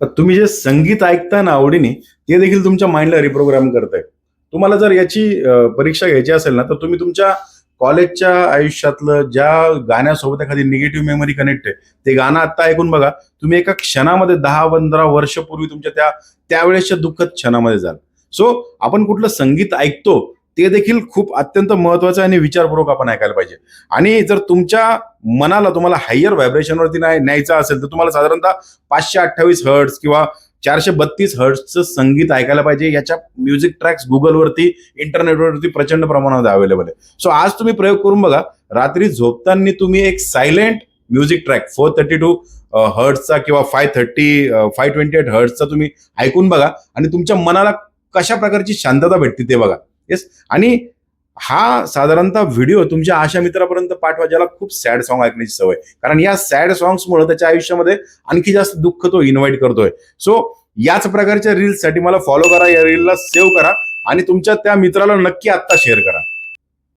तर तुम्ही जे संगीत ऐकता ना आवडीने ते देखील तुमच्या माइंडला रिप्रोग्राम करताय. तुम्हाला जर याची परीक्षा घ्यायची असेल ना तर तुम्ही तुमच्या कॉलेजच्या आयुष्यातलं ज्या गाण्यासोबत एखादी निगेटिव्ह मेमरी कनेक्ट आहे ते गाणं आता ऐकून बघा. तुम्ही एका क्षणामध्ये दहा पंधरा वर्षपूर्वी तुमच्या त्या त्यावेळेसच्या दुःखद क्षणामध्ये जाल. सो आपण कुठलं संगीत ऐकतो ते देखील खूप अत्यंत महत्वाचं आणि विचारपूर्वक आपण ऐकायला पाहिजे. आणि जर तुमच्या मनाला तुम्हाला हायर व्हायब्रेशनवरती नाही न्यायचं असेल तर तुम्हाला साधारणतः पाचशे अठ्ठावीस हर्ट्स किंवा चारशे बत्तीस हर्ट्सचं संगीत ऐकायला पाहिजे. याच्या म्युझिक ट्रॅक्स गुगलवरती इंटरनेटवरती प्रचंड प्रमाणामध्ये अवेलेबल आहे. सो आज तुम्ही प्रयोग करून बघा रात्री झोपताना तुम्ही एक silent music track four thirty two हर्ट्सचा किंवा five thirty five twenty eight हर्ट्सचा तुम्ही ऐकून बघा. आणि तुमच्या मनाला कशा प्रकारची शांतता भेटते ते बघा. येस आणि हा साधारणतः व्हिडिओ तुमच्या आशा मित्रापर्यंत पाठवा ज्याला खूप सॅड सॉंग ऐकण्याची सवय. कारण या सॅड सॉंग्समुळे त्याच्या आयुष्यामध्ये आणखी जास्त दुःख तो इन्व्हाइट करतोय. सो याच प्रकारच्या रील्ससाठी मला फॉलो करा या रीलला सेव्ह करा आणि तुमच्या त्या मित्राला नक्की आत्ता शेअर करा.